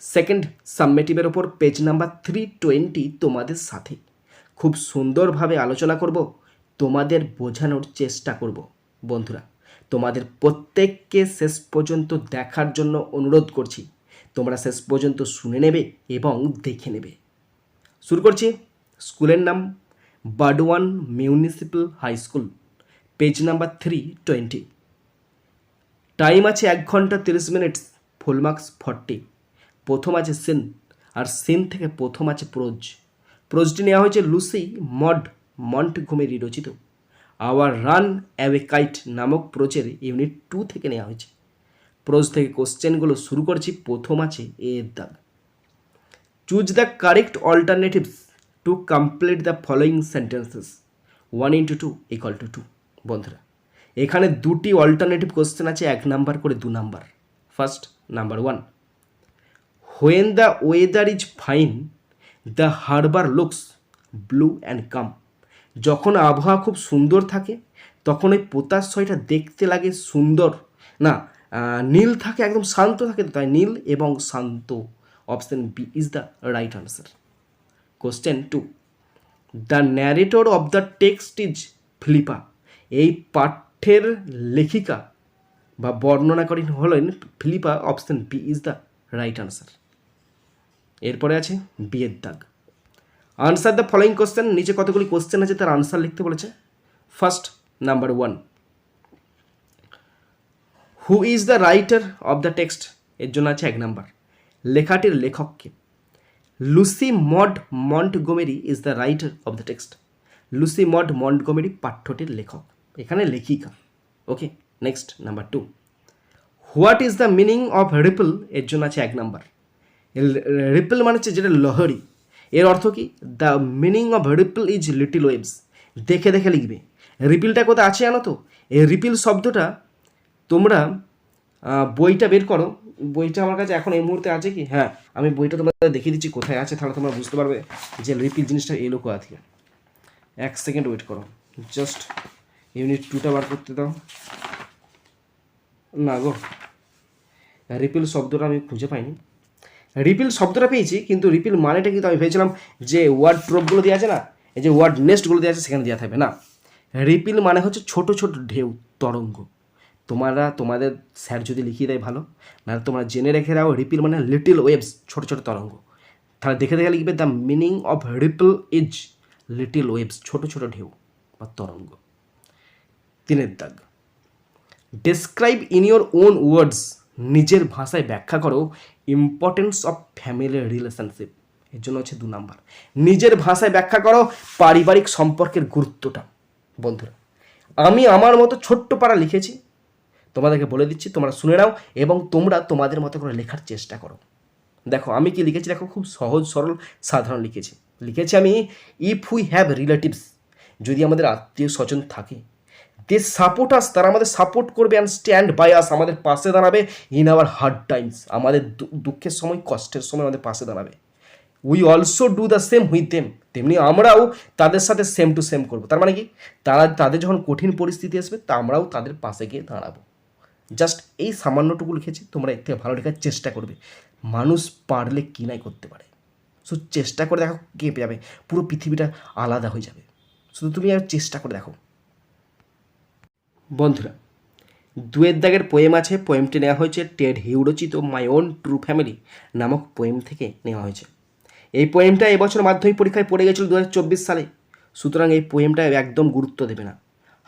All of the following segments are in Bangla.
সেকেন্ড সাবমেটিভের ওপর পেজ নাম্বার থ্রি টোয়েন্টি তোমাদের সাথে। খুব সুন্দরভাবে আলোচনা করব, তোমাদের বোঝানোর চেষ্টা করব। বন্ধুরা, তোমাদের প্রত্যেককে শেষ পর্যন্ত দেখার জন্য অনুরোধ করছি। তোমরা শেষ পর্যন্ত শুনে নেবে এবং দেখে নেবে। শুরু করছি। স্কুলের নাম Burdwan municipal high school page number three twenty time আছে এক ঘণ্টা তিরিশ মিনিট ফুল মার্কস ফর্টি প্রথম আছে সিন, আর সিন থেকে প্রথম আছে প্রোজ। প্রোজটি নেওয়া হয়েছে লুসি মড মন্ট ঘুমেরি রচিত। আওয়ার রান অ্যাওয়ে কাইট নামক প্রোচের ইউনিট টু থেকে নেওয়া হয়েছে। প্রোজ থেকে কোশ্চেনগুলো শুরু করছি, প্রথম আছে এর দাগ। Choose the correct alternatives to complete the following sentences. One into two equal to two, বন্ধুরা। এখানে দুটি অল্টারনেটিভ কোশ্চেন আছে, এক নাম্বার করে দু number. First, number one. When the weather is fine the harbour looks blue and calm যখন আবহাওয়া খুব সুন্দর থাকে, তখন ওই পোতাশ্রয়টা দেখতে লাগে সুন্দর। না নীল থাকে, একদম শান্ত থাকে, তাই নীল এবং শান্ত। Option B is the right answer question two the narrator of the text is Philippa এই পাঠ্যের লেখিকা বা বর্ণনাকারী হলেন Philippa option B is the right answer এরপরে আছে বিয়ের দাগ। আনসার দ্য ফলোয়িং কোশ্চেন নিচে কতগুলি কোশ্চেন আছে তার আনসার লিখতে বলেছে। First number one who is the writer of the text এর জন্য আছে এক নাম্বার লেখাটির লেখককে। Lucy Maud Montgomery is the writer of the text Lucy Maud Montgomery পাঠ্যটির লেখক। এখানে লেখিকা। Okay next number two what is the meaning of ripple এর জন্য আছে এক নাম্বার রিপল মানে হচ্ছে যেটা লহরি। এর অর্থ কি? The meaning of ripple is little waves দেখে দেখে লিখবে। রিপিলটা কোথায় আছে জানো তো? এই রিপিল শব্দটা তোমরা বইটা বের করো। বইটা আমার কাছে এখন এই মুহূর্তে আছে কি? হ্যাঁ আমি বইটা তোমাদের দেখিয়ে দিচ্ছি কোথায় আছে, তাহলে তোমরা বুঝতে পারবে যে রিপিল জিনিসটা এলো কোথা থেকে এক সেকেন্ড ওয়েট করো। জাস্ট ইউনিট টুটা বার করতে দাও। না গো রিপিল শব্দটা আমি খুঁজে পাইনি। রিপিল শব্দটা পেয়েছি, কিন্তু রিপিল মানেটা কিন্তু আমি ভেবেছিলাম যে ওয়ার্ড ট্রপগুলো দেওয়া আছে না, এই যে ওয়ার্ড নেস্টগুলো দেওয়া আছে সেখানে দেওয়া থাকবে না। রিপিল মানে হচ্ছে ছোট ছোট ঢেউ, তরঙ্গ। তোমরা, তোমাদের স্যার যদি লিখিয়ে দেয় ভালো না তোমরা জেনে রেখে দাও, রিপিল মানে লিটিল ওয়েভস ছোট ছোট তরঙ্গ। তাহলে দেখে দেখে লিখবে the meaning of ripple is little waves ছোট ছোট ঢেউ বা তরঙ্গ। তিনের দাগ। Describe in your own words নিজের ভাষায় ব্যাখ্যা করো ইম্পর্টেন্স অফ ফ্যামিলি রিলেশনশিপ এর জন্য হচ্ছে দু নাম্বার। নিজের ভাষায় ব্যাখ্যা করো, পারিবারিক সম্পর্কের গুরুত্বটা। বন্ধুরা, আমি আমার মতো ছোট্ট পাড়া লিখেছি, তোমাদেরকে বলে দিচ্ছি, তোমরা শুনে নাও এবং তোমরা তোমাদের মতো করে লেখার চেষ্টা করো। দেখো, আমি কি লিখেছি? দেখো, খুব সহজ, সরল, সাধারণ লিখেছি। লিখেছি আমি ইফ উই হ্যাভ রিলেটিভস যদি আমাদের আত্মীয় স্বজন থাকে দে সাপোর্ট আস তারা আমাদের সাপোর্ট করবে অ্যান্ড স্ট্যান্ড বাই আস আমাদের পাশে দাঁড়াবে ইন আওয়ার হার্ড টাইমস আমাদের দুঃখের সময়, কষ্টের সময় আমাদের পাশে দাঁড়াবে। We also do the same with them তেমনি আমরাও তাদের সাথে সেম টু সেম করব। তার মানে কি? তারা, তাদের যখন কঠিন পরিস্থিতি আসবে, তা আমরাও তাদের পাশে গিয়ে দাঁড়াবো। জাস্ট এই সামান্যটুকু লিখেছি, তোমরা এর থেকে ভালো লেখার চেষ্টা করবে। মানুষ পারলে কি নাই করতে পারে। সো চেষ্টা করে দেখো কেঁপে যাবে, পুরো পৃথিবীটা আলাদা হয়ে যাবে। শুধু তুমি আর চেষ্টা করে দেখো। বন্ধুরা, দুয়ের দাগের পোয়েম আছে। পোয়েমটি নেওয়া হয়েছে টেড হিউ রচিত মাই ওন ট্রু ফ্যামিলি নামক পোয়েম থেকে নেওয়া হয়েছে। এই পোয়েমটা এবছর মাধ্যমিক পরীক্ষায় পড়ে গেছিল দু হাজার চব্বিশ সালে। সুতরাং এই পোয়েমটা একদম গুরুত্ব দেবে না।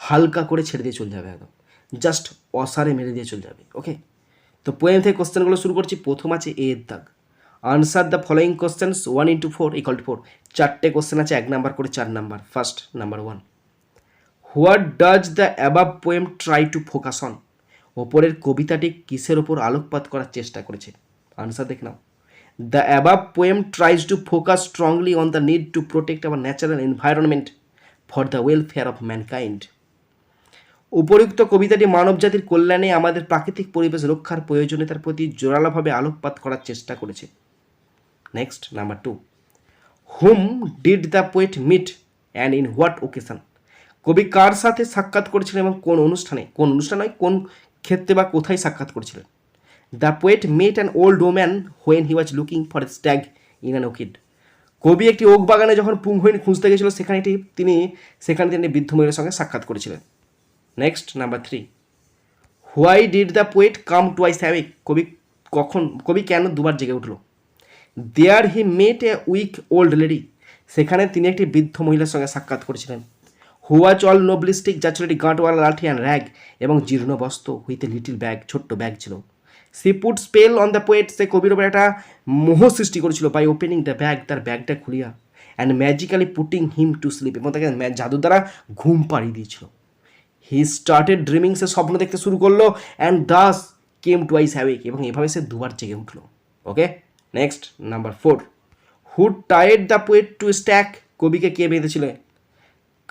হালকা করে ছেড়ে দিয়ে চলে যাবে একদম। জাস্ট অসারে মেরে দিয়ে চলে যাবে ওকে তো পোয়েম থেকে কোশ্চেনগুলো শুরু করছি। প্রথম আছে এ এর দাগ। Answer the following questions one into four equal to four চারটে কোশ্চেন আছে, এক নাম্বার করে চার number first number one what does the above poem try to focus on? ওপরের কবিতাটি কিসের ওপর আলোকপাত করার চেষ্টা করেছে? আনসার দেখে নাও। The above poem tries to focus strongly on the need to protect our natural environment for the welfare of mankind. উপরিউক্ত কবিতাটি মানবজাতির কল্যাণে আমাদের প্রাকৃতিক পরিবেশ রক্ষার প্রয়োজনীয়তার প্রতি জোরালোভাবে আলোকপাত করার চেষ্টা করেছে। Next, number two. Whom did the poet meet, and in what occasion? কবি কার সাথে সাক্ষাৎ করেছিলেন এবং কোন অনুষ্ঠানে? কোন অনুষ্ঠান কোন ক্ষেত্রে বা কোথায় সাক্ষাৎ করেছিলেন? The poet met an old woman when he was looking for stag in an oakwood কবি একটি ওক বাগানে যখন পুংহইন খুঁজতে গেছিল সেখানে একটি তিনি সেখানে তিনি বৃদ্ধ মহিলার সঙ্গে সাক্ষাৎ করেছিলেন। Next number three why did the poet come twice হ্যাভিক কবি কখন কবি কেন দুবার জেগে উঠল? There he met a weak old lady সেখানে তিনি একটি বৃদ্ধ মহিলার সঙ্গে সাক্ষাৎ করেছিলেন। হুয়াচ অল নোবলিস্টিক যা ছিল একটি গাঁটওয়ালা লাঠি অ্যান্ড র্যাগ এবং জীর্ণ বস্ত্র হুইথ এ লিটিল ব্যাগ, ছোট্ট ব্যাগ ছিল। She put spell on the poet, সে কবির ওপর একটা মোহ সৃষ্টি করেছিল। বাই ওপেনিং দ্য ব্যাগ, তার ব্যাগটা খুলিয়া and magically putting him to sleep এবং তাকে জাদু দ্বারা ঘুম পাড়িয়ে দিয়েছিল। হি স্টার্টেড ড্রিমিং সে স্বপ্ন দেখতে শুরু করল and thus came twice havoc এবং এভাবে সে দুবার জেগে উঠল। Okay next number four who tied the poet to stake কবিকে কে বেঁধেছিল?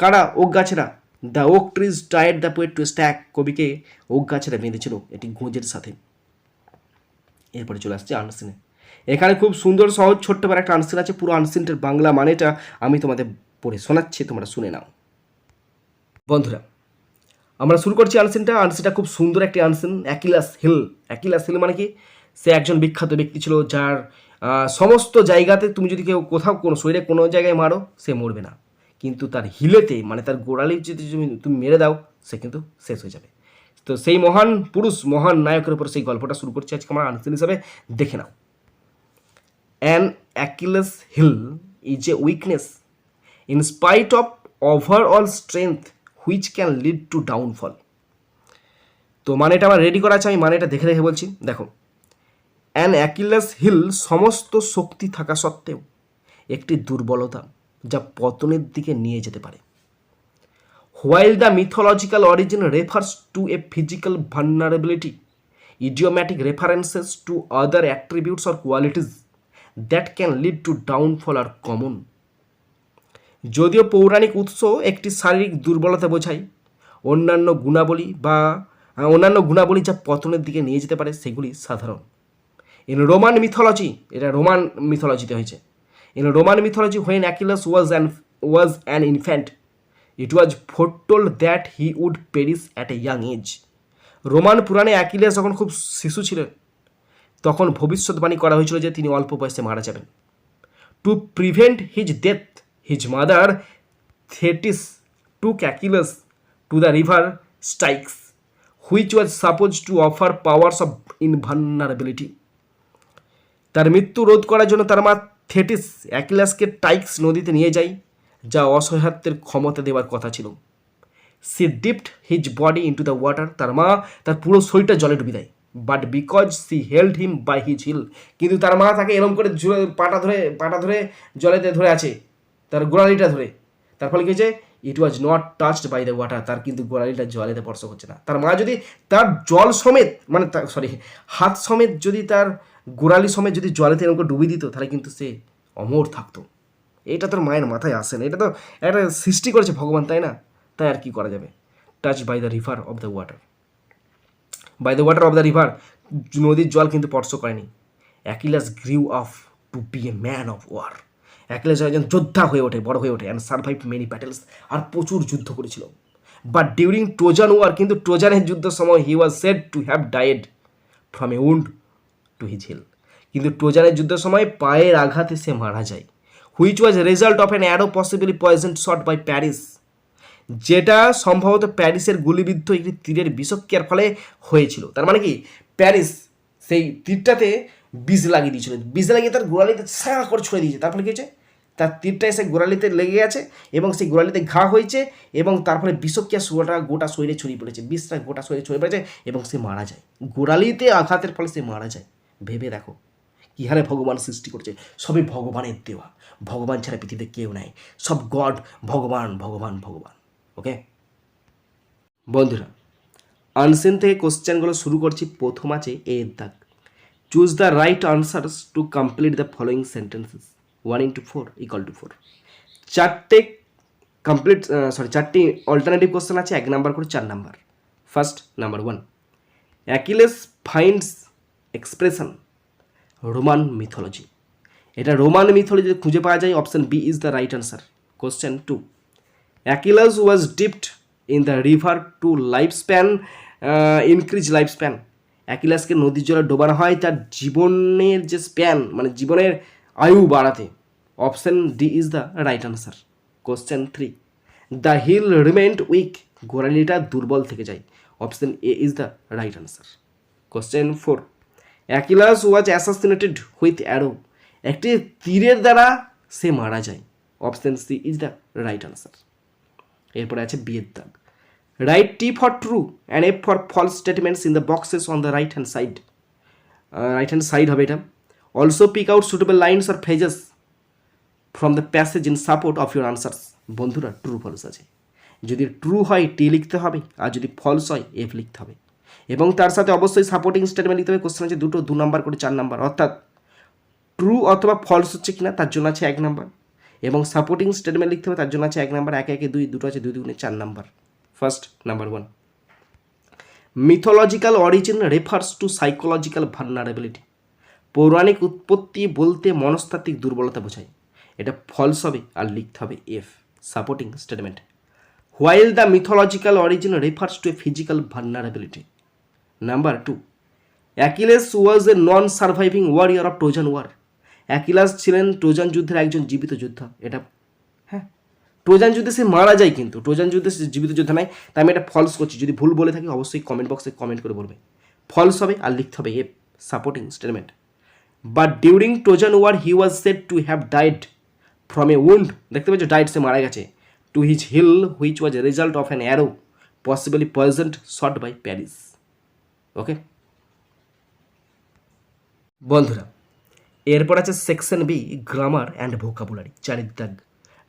কারা? Oak গাছেরা। The oak trees tied the poet to stake কবিকে ওক গাছেরা বেঁধেছিল এটি গোঁজের সাথে। এরপরে চলে আসছে আনসিনে এখানে খুব সুন্দর, সহজ, ছোট্ট করে একটা আনসিন আছে। পুরো আনসিনটার বাংলা মানেটা আমি তোমাদের পড়ে শোনাচ্ছি, তোমরা শুনে নাও। বন্ধুরা, আমরা শুরু করছি আনসিনটা আনসিনটা খুব সুন্দর একটি unseen Achilles heel Achilles heel মানে কি? সে একজন বিখ্যাত ব্যক্তি ছিল যার সমস্ত জায়গাতে তুমি যদি কেউ কোথাও কোনো শরীরে কোনো জায়গায় মারো, সে মরবে না। কিন্তু তার হিলেতে মানে তার গোড়ালি যদি তুমি তুমি মেরে দাও, সে কিন্তু শেষ হয়ে যাবে। তো সেই মহান পুরুষ, মহান নায়কের উপর সেই গল্পটা শুরু করছি। আজকে আমরা আনসিন হিসাবে দেখে নাও। An Achilles heel is a weakness in spite of overall strength which can lead to downfall তো মানে এটা আমার রেডি করা আছে, আমি মানে এটা দেখে দেখে বলছি। দেখো অ্যান অ্যাকিলাস হিল সমস্ত শক্তি থাকা সত্ত্বেও একটি দুর্বলতা। যা পতনের দিকে নিয়ে যেতে পারে। While the mythological origin refers to a physical vulnerability idiomatic references to other attributes or qualities that can lead to downfall are common যদিও পৌরাণিক উৎস একটি শারীরিক দুর্বলতা বোঝায়, অন্যান্য গুণাবলী বা, অন্যান্য গুণাবলী যা পতনের দিকে নিয়ে যেতে পারে, সেগুলি সাধারণ। ইন রোমান মিথোলজি এটা রোমান মিথোলজিতে হয়েছে। In Roman mythology when Achilles was an was an infant it was foretold that he would perish at a young age Roman পুরাণে অ্যাকিলিয়াস যখন খুব শিশু ছিলেন, তখন ভবিষ্যৎবাণী করা হয়েছিল যে তিনি অল্প বয়সে মারা যাবেন। To prevent his death his mother Thetis to Achilles to the river Styx which was suppose to offer powers of invulnerability তার মৃত্যু রোধ করার জন্য তার মা থেটিস অ্যাকিলাসকে টাইক্স নদীতে নিয়ে যায় যা অসহায়ত্বের ক্ষমতা দেওয়ার কথা ছিল। She dipped his body into the water, তার মা তার পুরো শরীরটা জলে ডুবি দেয়। But because she held him by his heel, কিন্তু তার মা তাকে এরম করে পাটা ধরে পাটা ধরে জলেতে ধরে আছে, তার গোড়ালিটা ধরে। তার ফলে কি হয়েছে? It was not touched by the water তার কিন্তু গোড়ালিটা জলেতে স্পর্শ করছে না। তার মা যদি তার জল সমেত মানে সরি হাত সমেত যদি তার গোড়ালি সময় যদি জলেতে করে ডুবিয়ে দিত, তাহলে কিন্তু সে অমর থাকতো। এটা তোর মায়ের মাথায় আসে না, এটা তো একটা সৃষ্টি করেছে ভগবান, তাই না? তাই আর কি করা যাবে? Touch by the river of the water by the water of the river নদীর জল কিন্তু স্পর্শ করেনি। Achilles grew up to be a man of war Achilles একজন যোদ্ধা হয়ে ওঠে, বড় হয়ে ওঠে অ্যান্ড সার্ভাইভ মেনি ব্যাটেলস আর প্রচুর যুদ্ধ করেছিল। বাট ডিউরিং ট্রোজান ওয়ার কিন্তু ট্রোজানের যুদ্ধের সময় he was said to have died from a wound to his কিন্তু ট্রোজানের যুদ্ধের সময় পায়ের আঘাতে সে মারা যায়। Which was result of an arrow possibly poison shot by Paris যেটা সম্ভবত প্যারিসের গুলিবিদ্ধ একটি তীরের বিষক্রিয়ার ফলে হয়েছিল। তার মানে কি? প্যারিস সেই তীরটাতে বিষ লাগিয়ে দিয়েছিল। বিষ লাগিয়ে তার গোড়ালিতে সা করে ছুঁড়ে দিয়েছে। তারপরে কী হয়েছে? তার তীরটা এসে গোড়ালিতে লেগে গেছে এবং সেই গোড়ালিতে ঘা হয়েছে এবং তারপরে বিষক্রিয়া গোটা গোটা শরীরে ছড়িয়ে পড়েছে। বিষটা গোটা শরীরে ছড়িয়ে পড়েছে এবং সে মারা যায়। গোড়ালিতে আঘাতের ফলে সে মারা যায়। ভেবে দেখো। কি হারে ভগবান সৃষ্টি করছে? সবই ভগবানের দেওয়া। ভগবান ছাড়া পৃথিবীতে কেউ নাই। সব গড, ভগবান ভগবান ভগবান। ওকে বন্ধুরা আনসেন থেকে কোশ্চেনগুলো শুরু করছি প্রথম আছে এ দাগ choose the right answers to complete the following sentences one into four equal to four চারটে কমপ্লিট সরি চারটি অল্টারনেটিভ কোশ্চেন আছে, এক নাম্বার করে চার number first number one Achilles finds expression Roman mythology এটা রোমান মিথোলজি খুঁজে পাওয়া যায় option B is the right answer question two Achilles was dipped in the river to life span increase life span অ্যাকিলাসকে নদীর জলে ডোবানো হয়, তার জীবনের যে স্প্যান মানে জীবনের আয়ু বাড়াতে। Option D is the right answer question three the heel remained weak গোড়ালিটা দুর্বল থেকে যায়। Option A is the right answer question four Achilles was assassinated with arrow একটি তীরের দ্বারা সে মারা যায়। Option C is the right answer এরপরে আছে বিয়ের দাগ। Write T for true and F for false statements in the boxes on the right hand side right hand side হবে এটা। Also pick out suitable lines or phrases from the passage in support of your answers বন্ধুরা ট্রু ফলস আছে। যদি ট্রু হয় টি লিখতে হবে, আর যদি ফলস হয় এফ লিখতে হবে। এবং তার সাথে অবশ্যই সাপোর্টিং স্টেটমেন্ট লিখতে হবে। কোশ্চেন আছে দুটো, দু নাম্বার করে চার নাম্বার অর্থাৎ ট্রু অথবা ফলস হচ্ছে কিনা, তার জন্য আছে এক নাম্বার এবং সাপোর্টিং স্টেটমেন্ট লিখতে হবে, তার জন্য আছে এক নাম্বার একে একে দুই, দুটো আছে দুই দুগুণে চার number first number one mythological origin refers to psychological vulnerability পৌরাণিক উৎপত্তি বলতে মনস্তাত্ত্বিক দুর্বলতা বোঝায়। এটা ফলস হবে আর লিখতে হবে F supporting statement while the mythological origin refers to a physical vulnerability number two Achilles was a non surviving warrior of Trojan war Achilles ছিলেন ট্রোজান যুদ্ধের একজন জীবিত যোদ্ধা। এটা হ্যাঁ? ট্রোজান যুদ্ধে সে মারা যায় কিন্তু। ট্রোজান যুদ্ধে সে জীবিত যোদ্ধা নাই তাই আমি এটা ফলস করছি। যদি ভুল বলে থাকি অবশ্যই কমেন্ট বক্সে কমেন্ট করে বলবে। ফলস হবে আর লিখতে হবে A supporting statement but during Trojan war he was said to have died from a wound দেখতে পাচ্ছ ডাইড সে মারা গেছে। To his heel which was a result of an arrow possibly poisoned shot by Paris okay বন্ধুরা, এরপর আছে section B grammar and vocabulary চারির দাগ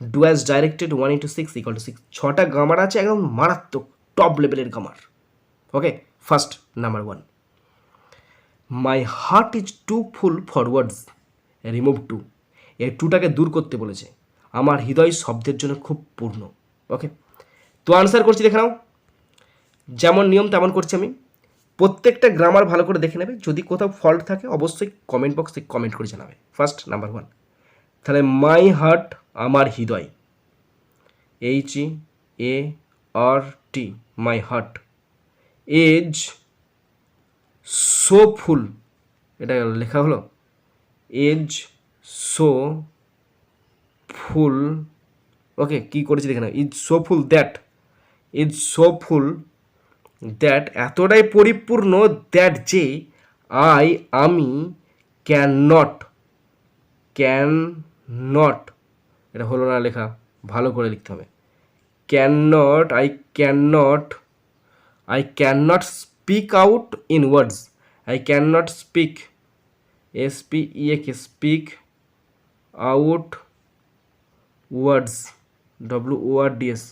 do as directed one into six equal to six ছটা গ্রামার আছে, একদম মারাত্মক টপ লেভেলের grammar okay first number one my heart is too full forwards remove to এই টুটাকে দূর করতে বলেছে। আমার হৃদয় শব্দের জন্য খুব পূর্ণ। ওকে তো আনসার করছি, দেখে নাও। যেমন নিয়ম, তেমন করছি আমি। প্রত্যেকটা গ্রামার ভালো করে দেখে নেবে। যদি কোথাও ফল্ট থাকে, অবশ্যই কমেন্ট বক্সে কমেন্ট করে জানাবে। ফার্স্ট নাম্বার ওয়ান তাহলে মাই হার্ট আমার হৃদয়। H E A R T my heart is so full এটা লেখা হলো? এজ সো ফুল ওকে কি করেছি দেখে না is so full that is so full that এতটাই পরিপূর্ণ দ্যাট যে আই আমি ক্যান নট ক্যান নট এটা হলো না লেখা, ভালো করে লিখতে হবে। Can not I can not I can not speak out in words I can not speak S P E A K speak out words W O R D S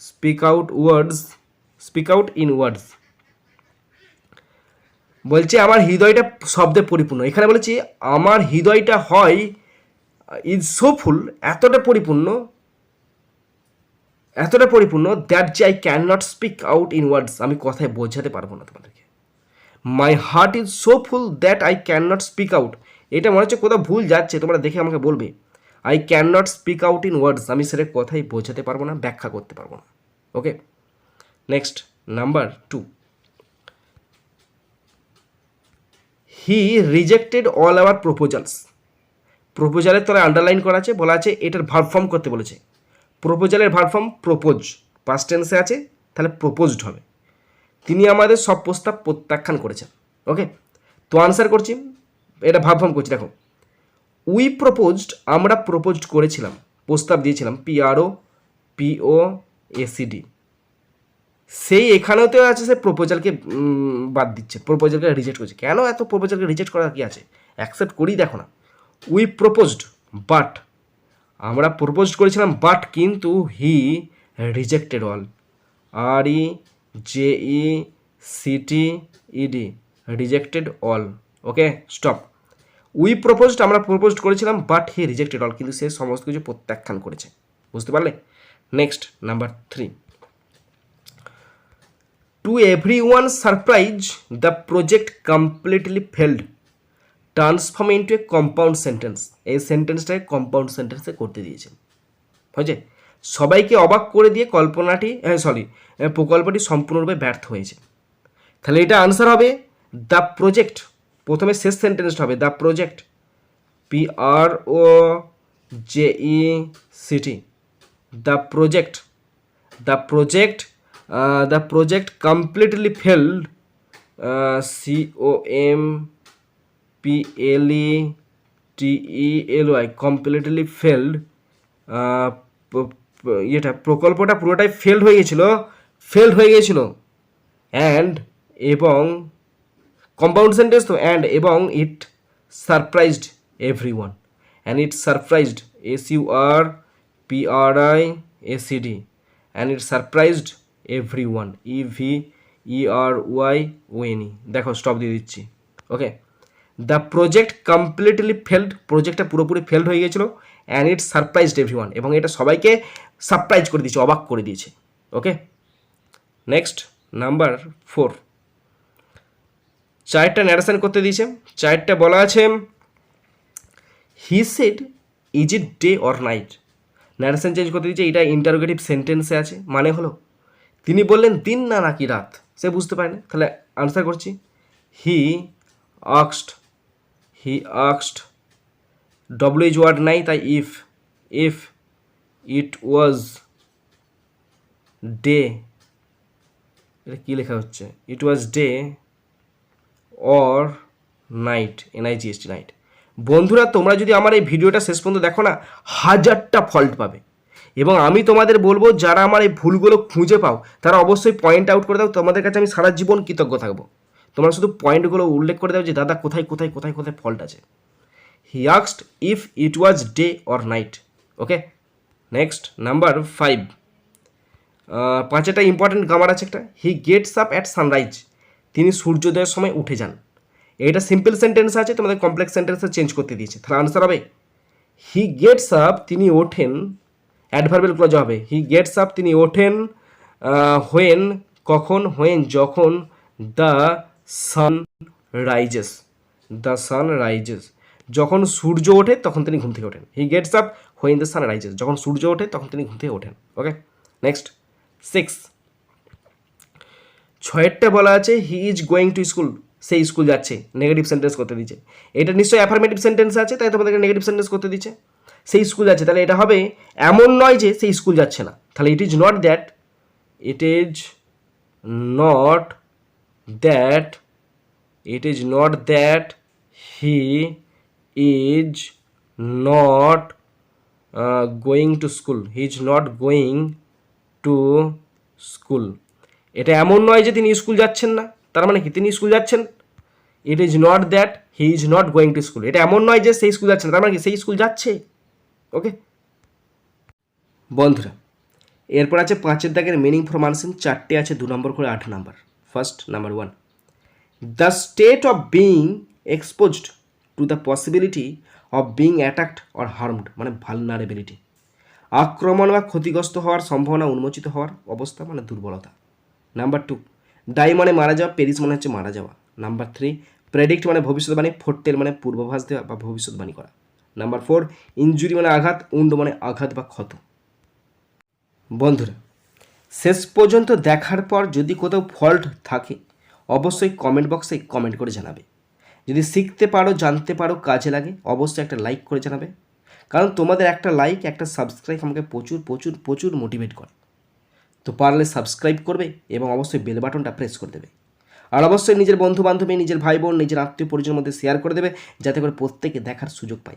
speak out words speak out in words বলছে, আমার হৃদয়টা শব্দে পরিপূর্ণ। এখানে বলেছি, আমার হৃদয়টা হয় ইজ সো ফুল এতটা পরিপূর্ণ এতটা পরিপূর্ণ দ্যাট যে I can not speak out in words আমি কথায় বোঝাতে পারব না তোমাদেরকে। My heart is so full that I can not speak out এটা মনে হচ্ছে কোথাও ভুল যাচ্ছে, তোমরা দেখে আমাকে বলবে। I can not speak out in words আমি সেটা কথাই বোঝাতে পারব না, ব্যাখ্যা করতে পারব না। Okay next number two he rejected all our proposals প্রপোজালের তলায় আন্ডারলাইন করা আছে, বলা আছে এটার ভার্ফর্ম করতে বলেছে। প্রপোজালের ভার্ফর্ম প্রপোজ পাস্ট টেন্সে আছে, তাহলে প্রপোজড হবে। তিনি আমাদের সব প্রস্তাব প্রত্যাখ্যান করেছেন ওকে তো আনসার করছি, এটা ভাবফর্ম করছি, দেখো। উই প্রপোজড আমরা প্রপোজড করেছিলাম, প্রস্তাব দিয়েছিলাম পিআরও পিও এসিডি সেই এখানেও আছে সে প্রপোজালকে বাদ দিচ্ছে প্রপোজালকে রিজেক্ট করছে। কেন এত প্রপোজালকে রিজেক্ট করার কি আছে? অ্যাকসেপ্ট করি দেখো না। উই প্রপোজড বাট আমরা প্রপোজড করেছিলাম বাট কিন্তু he rejected all R E J E C T E D rejected all okay stop we proposed আমরা প্রপোজড করেছিলাম বাট হি রিজেক্টেড অল কিন্তু সে সমস্ত কিছু প্রত্যাখ্যান করেছে। বুঝতে পারলে? Next number three to every one surprise the project completely failed transform into a compound sentence এই সেন্টেন্সটাকে কম্পাউন্ড সেন্টেন্সে করতে দিয়েছেন। হয়েছে সবাইকে অবাক করে দিয়ে কল্পনাটি সরি প্রকল্পটি সম্পূর্ণরূপে ব্যর্থ হয়েছে। তাহলে এটা আনসার হবে দ্য প্রজেক্ট প্রথমে শেষ সেন্টেন্সটা হবে the project P R O J E C T the project the project the project completely failed C O M P L E T E L Y completely failed ইয়েটা প্রকল্পটা পুরোটাই ফেল্ড হয়ে গেছিল ফেল্ড হয়ে গেছিল। অ্যান্ড এবং কম্পাউন্ড সেন্টেন্স তো অ্যান্ড এবং it surprised every one and it surprised S U R P R I S C D and it surprised every one E V E R Y one দেখো স্টপ দিয়ে দিচ্ছি। Okay the project completely failed প্রজেক্টটা পুরোপুরি ফেল্ড হয়ে গেছিল and it surprised every one এবং এটা সবাইকে সারপ্রাইজ করে দিয়েছে, অবাক করে দিয়েছে। ওকে নেক্সট নাম্বার ফোর চারটা ন্যারেশন করতে দিয়েছে। চারটা বলা আছে he said is it day or night narration change করতে দিয়েছে, এটা ইন্টারোগেটিভ সেন্টেন্সে আছে। মানে হলো তিনি বললেন, দিন না নাকি রাত? সে বুঝতে পারে না তাহলে আনসার করছি। হি আক্সড হি আক্সড ডব্লিউ ইজ ওয়ার্ড নাই, তাই if if it was day এটা কী লেখা হচ্ছে? It was day or night N I G S T night বন্ধুরা, তোমরা যদি আমার এই ভিডিওটা শেষ পর্যন্ত দেখো না, হাজারটা ফল্ট পাবে। এবং আমি তোমাদের বলব, যারা আমার এই ভুলগুলো খুঁজে পাও, তারা অবশ্যই পয়েন্ট আউট করে দাও, তোমাদের কাছে আমি সারা জীবন কৃতজ্ঞ থাকব। তোমরা শুধু পয়েন্টগুলো উল্লেখ করে দাও যে, দাদা, কোথায় কোথায় কোথায় কোথায় ফল্ট আছে? He আক্সড if it was day or night okay next number five পাঁচটা ইম্পর্টেন্ট গ্রামার আছে একটা। He gets up at sunrise তিনি সূর্যোদয়ের সময় উঠে যান। এটা সিম্পল সেন্টেন্স আছে, তোমাদের কমপ্লেক্স সেন্টেন্সে চেঞ্জ করতে দিয়েছে। তাহলে আনসার হবে? হি গেটস আপ তিনি ওঠেন অ্যাডভার্বেল ক্লজ হবে। হি গেটস আপ তিনি ওঠেন হোয়েন কখন হোয়েন যখন the sun rises the sun rises যখন সূর্য ওঠে, তখন তিনি ঘুম থেকে ওঠেন। He gets up when the sun rises যখন সূর্য ওঠে, তখন তিনি ঘুম থেকে ওঠেন। ওকে নেক্সট সিক্স ছয়েরটা বলা আছে he is going to school সেই স্কুল যাচ্ছে নেগেটিভ সেন্টেন্স করতে দিচ্ছে। এটা নিশ্চয়ই অ্যাফার্মেটিভ সেন্টেন্স আছে, তাই তোমাদেরকে নেগেটিভ সেন্টেন্স করতে দিচ্ছে। সেই স্কুল যাচ্ছে। তাহলে এটা হবে এমন নয় যে সেই স্কুল যাচ্ছে না। তাহলে it is not that it is not that it is not that he is not going to school he is not going to school এটা এমন নয় যে তিনি স্কুল যাচ্ছেন না। তার মানে কি? তিনি স্কুল যাচ্ছেন। It is not that he is not going to school এটা এমন নয় যে সেই স্কুল যাচ্ছে না। তার মানে কি? সেই স্কুল যাচ্ছে? ওকে? বন্ধুরা, এরপর আছে পাঁচের দাগের মিনিং ফর মানসিন চারটে আছে দু নম্বর করে আট number. First number one the state of being exposed to the possibility of being attacked or harmed মানে ভালনারেবিলিটি আক্রমণ বা ক্ষতিগ্রস্ত হওয়ার সম্ভাবনা উন্মোচিত হওয়ার অবস্থা মানে দুর্বলতা। নাম্বার টু ডাই মানে মারা যাওয়া পেরিস মানে হচ্ছে মারা যাওয়া। নাম্বার থ্রি প্রেডিক্ট মানে ভবিষ্যৎবাণী, ফোরটেল মানে পূর্বাভাস দেওয়া বা ভবিষ্যৎবাণী করা। নাম্বার ফোর ইঞ্জুরি মানে আঘাত, উন্ড মানে আঘাত বা ক্ষত। বন্ধুরা, শেষ পর্যন্ত দেখার পর যদি কোথাও ফল্ট থাকে, অবশ্যই কমেন্ট বক্সে কমেন্ট করে জানাবে। যদি শিখতে পারো, জানতে পারো, কাজে লাগে, অবশ্যই একটা লাইক করে জানাবে। কারণ তোমাদের একটা লাইক একটা সাবস্ক্রাইব আমাকে প্রচুর প্রচুর প্রচুর মোটিভেট করে। তো পারলে সাবস্ক্রাইব করবে এবং অবশ্যই বেল বাটনটা প্রেস করে দেবে। আর অবশ্যই নিজের বন্ধু বান্ধবী নিজের ভাই বোন নিজের আত্মীয় পরিজনের মধ্যে শেয়ার করে দেবে, যাতে করে প্রত্যেকে দেখার সুযোগ পায়।